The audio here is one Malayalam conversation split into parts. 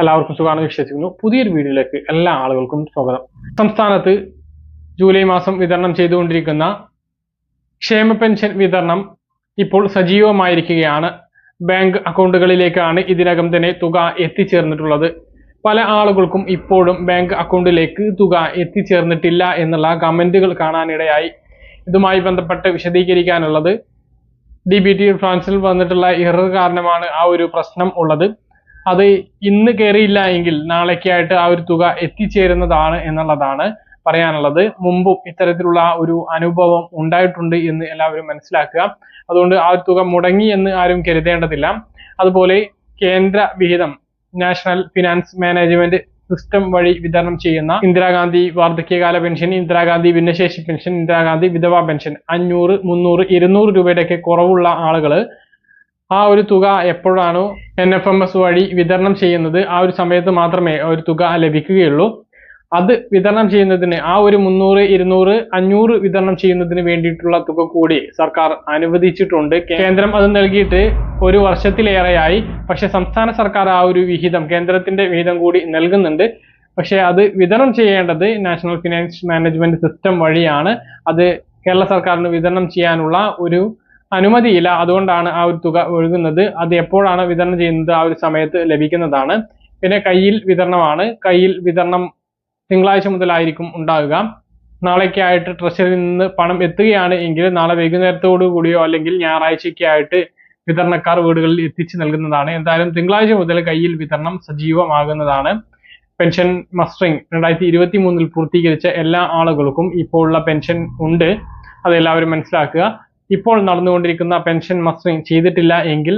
എല്ലാവർക്കും സുഖമാണെന്ന് വിശ്വസിക്കുന്നു. പുതിയൊരു വീഡിയോയിലേക്ക് എല്ലാ ആളുകൾക്കും സ്വാഗതം. സംസ്ഥാനത്ത് ജൂലൈ മാസം വിതരണം ചെയ്തുകൊണ്ടിരിക്കുന്ന ക്ഷേമ പെൻഷൻ വിതരണം ഇപ്പോൾ സജീവമായിരിക്കുകയാണ്. ബാങ്ക് അക്കൗണ്ടുകളിലേക്കാണ് ഇതിനകം തന്നെ തുക എത്തിച്ചേർന്നിട്ടുള്ളത്. പല ആളുകൾക്കും ഇപ്പോഴും ബാങ്ക് അക്കൗണ്ടിലേക്ക് തുക എത്തിച്ചേർന്നിട്ടില്ല എന്നുള്ള കമന്റുകൾ കാണാനിടയായി. ഇതുമായി ബന്ധപ്പെട്ട് വിശദീകരിക്കാനുള്ളത് ഡി ബി ടി ഫ്രാൻസിൽ വന്നിട്ടുള്ള ഇറർ കാരണമാണ് ആ ഒരു പ്രശ്നം ഉള്ളത്. അത് ഇന്ന് കയറിയില്ല എങ്കിൽ നാളേക്കായിട്ട് ആ ഒരു തുക എത്തിച്ചേരുന്നതാണ് എന്നുള്ളതാണ് പറയാനുള്ളത്. മുമ്പും ഇത്തരത്തിലുള്ള ഒരു അനുഭവം ഉണ്ടായിട്ടുണ്ട് എന്ന് എല്ലാവരും മനസ്സിലാക്കുക. അതുകൊണ്ട് ആ ഒരു തുക മുടങ്ങി എന്ന് ആരും കരുതേണ്ടതില്ല. അതുപോലെ കേന്ദ്ര വിഹിതം നാഷണൽ ഫിനാൻസ് മാനേജ്മെന്റ് സിസ്റ്റം വഴി വിതരണം ചെയ്യുന്ന ഇന്ദിരാഗാന്ധി വാർദ്ധക്യകാല പെൻഷൻ ഇന്ദിരാഗാന്ധി ഭിന്നശേഷി പെൻഷൻ ഇന്ദിരാഗാന്ധി വിധവാ പെൻഷൻ അഞ്ഞൂറ് മുന്നൂറ് ഇരുന്നൂറ് രൂപയുടെയൊക്കെ കുറവുള്ള ആളുകൾ ആ ഒരു തുക എപ്പോഴാണോ എൻ എഫ് എം എസ് വഴി വിതരണം ചെയ്യുന്നത് ആ ഒരു സമയത്ത് മാത്രമേ ഒരു തുക ലഭിക്കുകയുള്ളൂ. അത് വിതരണം ചെയ്യുന്നതിന് ആ ഒരു മുന്നൂറ് ഇരുന്നൂറ് അഞ്ഞൂറ് വിതരണം ചെയ്യുന്നതിന് വേണ്ടിയിട്ടുള്ള തുക കൂടി സർക്കാർ അനുവദിച്ചിട്ടുണ്ട്. കേന്ദ്രം അത് നൽകിയിട്ട് ഒരു വർഷത്തിലേറെയായി. പക്ഷെ സംസ്ഥാന സർക്കാർ ആ ഒരു വിഹിതം കേന്ദ്രത്തിന്റെ വിഹിതം കൂടി നൽകുന്നുണ്ട്. പക്ഷേ അത് വിതരണം ചെയ്യേണ്ടത് നാഷണൽ ഫിനാൻസ് മാനേജ്മെന്റ് സിസ്റ്റം വഴിയാണ്. അത് കേരള സർക്കാരിന് വിതരണം ചെയ്യാനുള്ള ഒരു അനുമതിയില്ല. അതുകൊണ്ടാണ് ആ ഒരു തുക ഒഴുകുന്നത്. അത് എപ്പോഴാണ് വിതരണം ചെയ്യുന്നത് ആ ഒരു സമയത്ത് ലഭിക്കുന്നതാണ്. പിന്നെ കയ്യിൽ വിതരണമാണ്. കയ്യിൽ വിതരണം തിങ്കളാഴ്ച മുതലായിരിക്കും ഉണ്ടാകുക. നാളേക്കായിട്ട് ട്രഷറിയിൽ നിന്ന് പണം എത്തുകയാണ് എങ്കിൽ നാളെ വൈകുന്നേരത്തോടു കൂടിയോ അല്ലെങ്കിൽ ഞായറാഴ്ചയ്ക്കായിട്ട് വിതരണക്കാർ വീടുകളിൽ എത്തിച്ചു നൽകുന്നതാണ്. എന്തായാലും തിങ്കളാഴ്ച മുതൽ കയ്യിൽ വിതരണം സജീവമാകുന്നതാണ്. പെൻഷൻ മസ്റ്ററിംഗ് രണ്ടായിരത്തി ഇരുപത്തി മൂന്നിൽ പൂർത്തീകരിച്ച എല്ലാ ആളുകൾക്കും ഇപ്പോഴുള്ള പെൻഷൻ ഉണ്ട്. അതെല്ലാവരും മനസ്സിലാക്കുക. ഇപ്പോൾ നടന്നുകൊണ്ടിരിക്കുന്ന പെൻഷൻ മസ്റ്ററിംഗ് ചെയ്തിട്ടില്ല എങ്കിൽ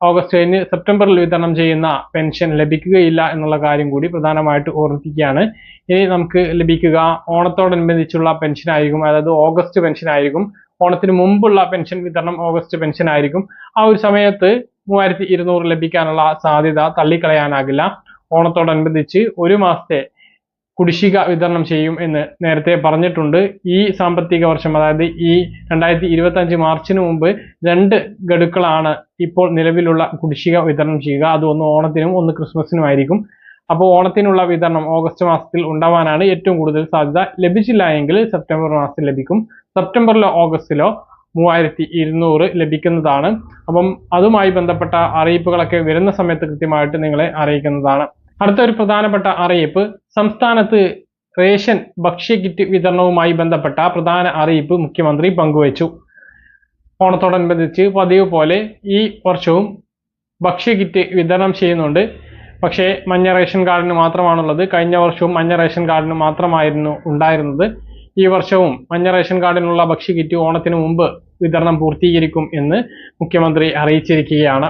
ഓഗസ്റ്റ് കഴിഞ്ഞ് സെപ്റ്റംബറിൽ വിതരണം ചെയ്യുന്ന പെൻഷൻ ലഭിക്കുകയില്ല എന്നുള്ള കാര്യം കൂടി പ്രധാനമായിട്ട് ഓർമ്മിപ്പിക്കുകയാണ്. ഇനി നമുക്ക് ലഭിക്കുക ഓണത്തോടനുബന്ധിച്ചുള്ള പെൻഷൻ ആയിരിക്കും അതായത് ഓഗസ്റ്റ് പെൻഷൻ ആയിരിക്കും ഓണത്തിന് മുമ്പുള്ള പെൻഷൻ വിതരണം ഓഗസ്റ്റ് പെൻഷൻ ആയിരിക്കും ആ ഒരു സമയത്ത് മൂവായിരത്തി ഇരുന്നൂറ് ലഭിക്കാനുള്ള സാധ്യത തള്ളിക്കളയാനാകില്ല. ഓണത്തോടനുബന്ധിച്ച് ഒരു മാസത്തെ കുടിശ്ശിക വിതരണം ചെയ്യും എന്ന് നേരത്തെ പറഞ്ഞിട്ടുണ്ട്. ഈ സാമ്പത്തിക വർഷം അതായത് ഈ രണ്ടായിരത്തി ഇരുപത്തി അഞ്ച് മാർച്ചിന് മുമ്പ് രണ്ട് ഗഡുക്കളാണ് ഇപ്പോൾ നിലവിലുള്ള കുടിശ്ശിക വിതരണം ചെയ്യുക. അത് ഒന്ന് ഓണത്തിനും ഒന്ന് ക്രിസ്മസിനുമായിരിക്കും അപ്പോൾ ഓണത്തിനുള്ള വിതരണം ഓഗസ്റ്റ് മാസത്തിൽ ഉണ്ടാവാനാണ് ഏറ്റവും കൂടുതൽ സാധ്യത. ലഭിച്ചില്ല എങ്കിൽ സെപ്റ്റംബർ മാസത്തിൽ ലഭിക്കും. സെപ്റ്റംബറിലോ ഓഗസ്റ്റിലോ മൂവായിരത്തി ഇരുന്നൂറ് ലഭിക്കുന്നതാണ്. അപ്പം അതുമായി ബന്ധപ്പെട്ട അറിയിപ്പുകളൊക്കെ വരുന്ന സമയത്ത് കൃത്യമായിട്ട് നിങ്ങളെ അറിയിക്കുന്നതാണ്. അടുത്ത ഒരു പ്രധാനപ്പെട്ട അറിയിപ്പ്. സംസ്ഥാനത്ത് റേഷൻ ഭക്ഷ്യ കിറ്റ് വിതരണവുമായി ബന്ധപ്പെട്ട പ്രധാന അറിയിപ്പ് മുഖ്യമന്ത്രി പങ്കുവച്ചു. ഓണത്തോടനുബന്ധിച്ച് പതിവ് പോലെ ഈ വർഷവും ഭക്ഷ്യ കിറ്റ് വിതരണം ചെയ്യുന്നുണ്ട്. പക്ഷേ മഞ്ഞ റേഷൻ കാർഡിന് മാത്രമാണുള്ളത്. കഴിഞ്ഞ വർഷവും മഞ്ഞ റേഷൻ കാർഡിന് മാത്രമായിരുന്നു ഉണ്ടായിരുന്നത്. ഈ വർഷവും മഞ്ഞ റേഷൻ കാർഡിനുള്ള ഭക്ഷ്യ കിറ്റ് ഓണത്തിന് മുമ്പ് വിതരണം പൂർത്തീകരിക്കും എന്ന് മുഖ്യമന്ത്രി അറിയിച്ചിരിക്കുകയാണ്.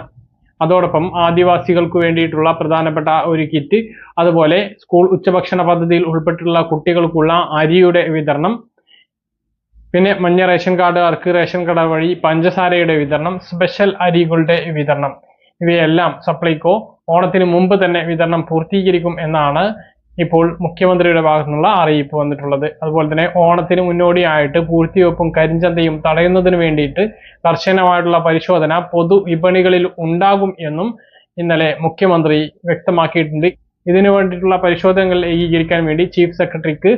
അതോടൊപ്പം ആദിവാസികൾക്ക് വേണ്ടിയിട്ടുള്ള പ്രധാനപ്പെട്ട ഒരു കിറ്റ് അതുപോലെ സ്കൂൾ ഉച്ചഭക്ഷണ പദ്ധതിയിൽ ഉൾപ്പെട്ടിട്ടുള്ള കുട്ടികൾക്കുള്ള അരിയുടെ വിതരണം പിന്നെ മഞ്ഞ റേഷൻ കാർഡുകാർക്ക് റേഷൻ കട വഴി പഞ്ചസാരയുടെ വിതരണം സ്പെഷ്യൽ അരികളുടെ വിതരണം. ഇവയെല്ലാം സപ്ലൈകോ ഓണത്തിന് മുമ്പ് തന്നെ വിതരണം പൂർത്തീകരിക്കും എന്നാണ് ഇപ്പോൾ മുഖ്യമന്ത്രിയുടെ ഭാഗത്തു നിന്നുള്ള അറിയിപ്പ് വന്നിട്ടുള്ളത്. അതുപോലെ തന്നെ ഓണത്തിന് മുന്നോടിയായിട്ട് പൂഴ്ത്തിവെപ്പും കരിഞ്ചന്തയും തടയുന്നതിന് വേണ്ടിയിട്ട് കർശനമായിട്ടുള്ള പരിശോധന പൊതു വിപണികളിൽ ഉണ്ടാകും എന്നും ഇന്നലെ മുഖ്യമന്ത്രി വ്യക്തമാക്കിയിട്ടുണ്ട്. ഇതിനു വേണ്ടിയിട്ടുള്ള പരിശോധനകൾ ഏകീകരിക്കാൻ വേണ്ടി ചീഫ് സെക്രട്ടറിക്ക്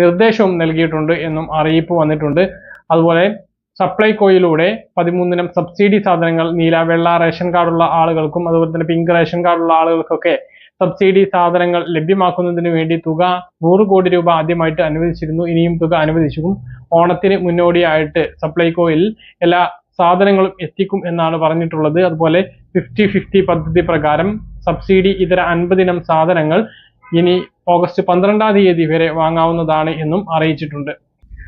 നിർദ്ദേശവും നൽകിയിട്ടുണ്ട് എന്നും അറിയിപ്പ് വന്നിട്ടുണ്ട്. അതുപോലെ സപ്ലൈകോയിലൂടെ പതിമൂന്നിനം സബ്സിഡി സാധനങ്ങൾ നീല വെള്ള റേഷൻ കാർഡുള്ള ആളുകൾക്കും അതുപോലെ തന്നെ പിങ്ക് റേഷൻ കാർഡുള്ള ആളുകൾക്കൊക്കെ സബ്സിഡി സാധനങ്ങൾ ലഭ്യമാക്കുന്നതിന് വേണ്ടി തുക നൂറ് കോടി രൂപ ആദ്യമായിട്ട് അനുവദിച്ചിരുന്നു. ഇനിയും തുക അനുവദിച്ചും ഓണത്തിന് മുന്നോടിയായിട്ട് സപ്ലൈകോയിൽ എല്ലാ സാധനങ്ങളും എത്തിക്കും എന്നാണ് പറഞ്ഞിട്ടുള്ളത്. അതുപോലെ ഫിഫ്റ്റി ഫിഫ്റ്റി പദ്ധതി പ്രകാരം സബ്സിഡി ഇതര അൻപതിനം സാധനങ്ങൾ ഇനി ഓഗസ്റ്റ് പന്ത്രണ്ടാം തീയതി വരെ വാങ്ങാവുന്നതാണ് എന്നും അറിയിച്ചിട്ടുണ്ട്.